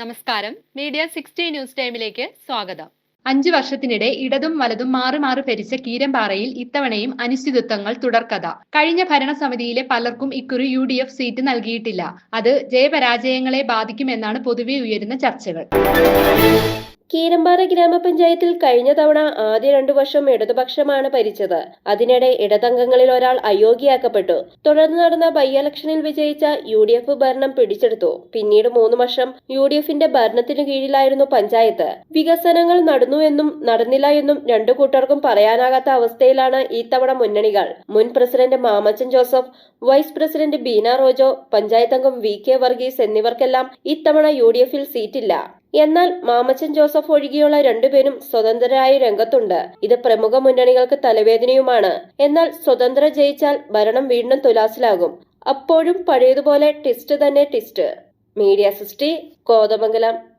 നമസ്കാരം. Media sixty news ടൈമിലേക്ക് സ്വാഗതം. അഞ്ചു വർഷത്തിനിടെ ഇടതും വലതും മാറി മാറി ഭരിച്ച കീരമ്പാറയിൽ ഇത്തവണയും അനിശ്ചിതത്വങ്ങൾ തുടർക്കഥ. കഴിഞ്ഞ ഭരണസമിതിയിലെ പലർക്കും ഇക്കുറി യു ഡി എഫ് സീറ്റ് നൽകിയിട്ടില്ല. അത് ജയപരാജയങ്ങളെ ബാധിക്കുമെന്നാണ് പൊതുവെ ഉയരുന്ന ചർച്ചകൾ. കീരമ്പാറ ഗ്രാമപഞ്ചായത്തിൽ കഴിഞ്ഞ തവണ ആദ്യ രണ്ടു വർഷം ഇടതുപക്ഷമാണ് ഭരിച്ചത്. അതിനിടെ ഇടതംഗങ്ങളിൽ ഒരാൾ അയോഗ്യയാക്കപ്പെട്ടു. തുടർന്ന് നടന്ന ബൈ ഇലക്ഷനിൽ വിജയിച്ച യു ഡി എഫ് ഭരണം പിടിച്ചെടുത്തു. പിന്നീട് മൂന്ന് വർഷം യു ഡി എഫിന്റെ ഭരണത്തിനു കീഴിലായിരുന്നു പഞ്ചായത്ത്. വികസനങ്ങൾ നടന്നു എന്നും നടന്നില്ല എന്നും രണ്ടു കൂട്ടർക്കും പറയാനാകാത്ത അവസ്ഥയിലാണ് ഈ തവണ മുന്നണികൾ. മുൻ president Mamachan Joseph vice president Beena Rojo panchayat അംഗം വി കെ വർഗീസ് എന്നിവർക്കെല്ലാം ഇത്തവണ യു ഡി എഫിൽ സീറ്റില്ല. എന്നാൽ മാമച്ചൻ ജോസഫ് ഒഴികെയുള്ള രണ്ടുപേരും സ്വതന്ത്രരായി രംഗത്തുണ്ട്. ഇത് പ്രമുഖ മുന്നണികൾക്ക് തലവേദനയുമാണ്. എന്നാൽ സ്വതന്ത്ര ജയിച്ചാൽ ഭരണം വീണ്ടും തുലാസിലാകും. അപ്പോഴും പഴയതുപോലെ ട്വിസ്റ്റ് തന്നെ ട്വിസ്റ്റ്. മീഡിയ സൃഷ്ടി കോതമംഗലം.